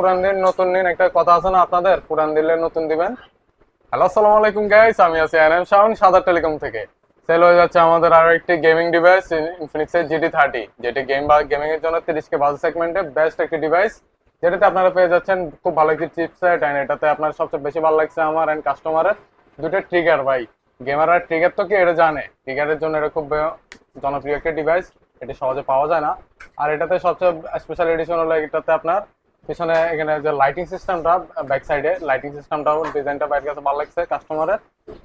পুরান দিন নতুন দিন একটা কথা আছে না আপনাদের? পুরান দিলে নতুন দিবেন। হ্যালো আসসালামু আলাইকুম গাইস আমি আছি এনএম শাওন সাদা টেলিকম থেকে। সেল হয়ে যাচ্ছে আমাদের আরও একটি গেমিং ডিভাইস ইনফিনিক্স এর জিটি থার্টি যেটি গেম বা গেমিং এর জন্য তিরিশ কে বাজে সেগমেন্টে বেস্ট একটি ডিভাইস যেটাতে আপনারা পেয়ে যাচ্ছেন খুব ভালো একটি চিপসেট এন্ড এটাতে আপনার সবচেয়ে বেশি ভালো লাগছে আমার এন্ড কাস্টমারের দুটো ট্রিগার ভাই। গেমার আর ট্রিগার তো কি এটা জানে? ট্রিগারের জন্য এটা খুব জনপ্রিয় একটা ডিভাইস এটি সহজে পাওয়া যায় না। আর এটাতে সবচেয়ে স্পেশাল এডিশন হলো এটাতে আপনার পিছনে এখানে যে লাইটিং সিস্টেমটা ব্যাক সাইডে লাইটিং সিস্টেমটাও ডিজাইনটা বাইরের কাছে ভালো লাগছে কাস্টমারের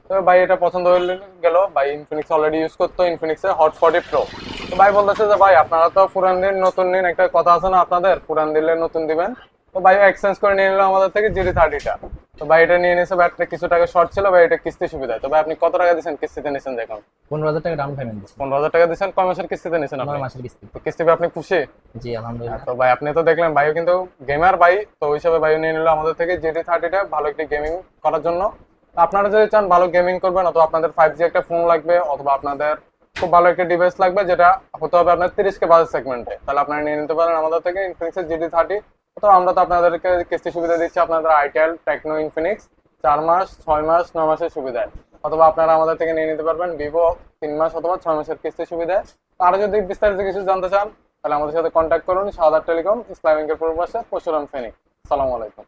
তো ভাই, এটা পছন্দ হয়ে গেল। ভাই ইনফিনিক্স অলরেডি ইউজ করতো ইনফিনিক্সের হট ফর্টি প্রো তো ভাই, বলতেছে যে ভাই, আপনারা তো পুরান দিন, নতুন নিন একটা কথা আছে না আপনাদের? পুরান দিলে নতুন দিবেন। তো ভাই এক্সচেঞ্জ করে নিয়ে নিলো আমাদের থেকে জিডি থার্টিটা তো ভাই এটা নিয়ে নিয়েছে ব্যাটারি কিছু টাকা শর্ট ছিল ভাই এটা কিস্তি সুবিধা। তো ভাই আপনি কত টাকা দিচ্ছেন কিস্তিতে নিয়েছেন দেখুন। পনেরো হাজার টাকা ডাউন পেমেন্ট পনেরো হাজার টাকা দিচ্ছেন কয় মাসের কিস্তিতে নিয়েছেন নয় আপনি মাসের কিস্তি। তো কিস্তি আপনি খুশি? জি আলহামদুলিল্লাহ। তো ভাই আপনি তো দেখলেন ভাইও কিন্তু গেমার ভাই তো ওই হিসাবে ভাইও নিয়ে নিল আমাদের থেকে জিটি থার্টিটা ভালো একটি গেমিং করার জন্য। আপনারা যদি চান ভালো গেমিং করবেন অথবা আপনাদের ফাইভ জি একটা ফোন লাগবে অথবা আপনাদের খুব ভালো একটা ডিভাইস লাগবে যেটা হতে হবে আপনার তিরিশ কে বাজেট সেগমেন্টে তাহলে আপনারা নিয়ে নিতে পারেন আমাদের থেকে ইনফিনিক্সের জিটি থার্টি তো আমরা তো আপনাদেরকে কিস্তি সুবিধা দিচ্ছি আপনাদের আইটেল টেকনো ইনফিনিক্স চার মাস, ছয় মাস নয় মাসের সুবিধায় অথবা আপনারা আমাদের থেকে নিয়ে নিতে পারবেন ভিভো তিন মাস অথবা ছয় মাসের কিস্তি সুবিধায় তো আরও যদি বিস্তারিত কিছু জানতে চান, তাহলে আমাদের সাথে কন্ট্যাক্ট করুন সাদার টেলিকম ইসলামিকের পূর্ব পাশে, পরশুরাম ফেনী। সালাম আলাইকুম।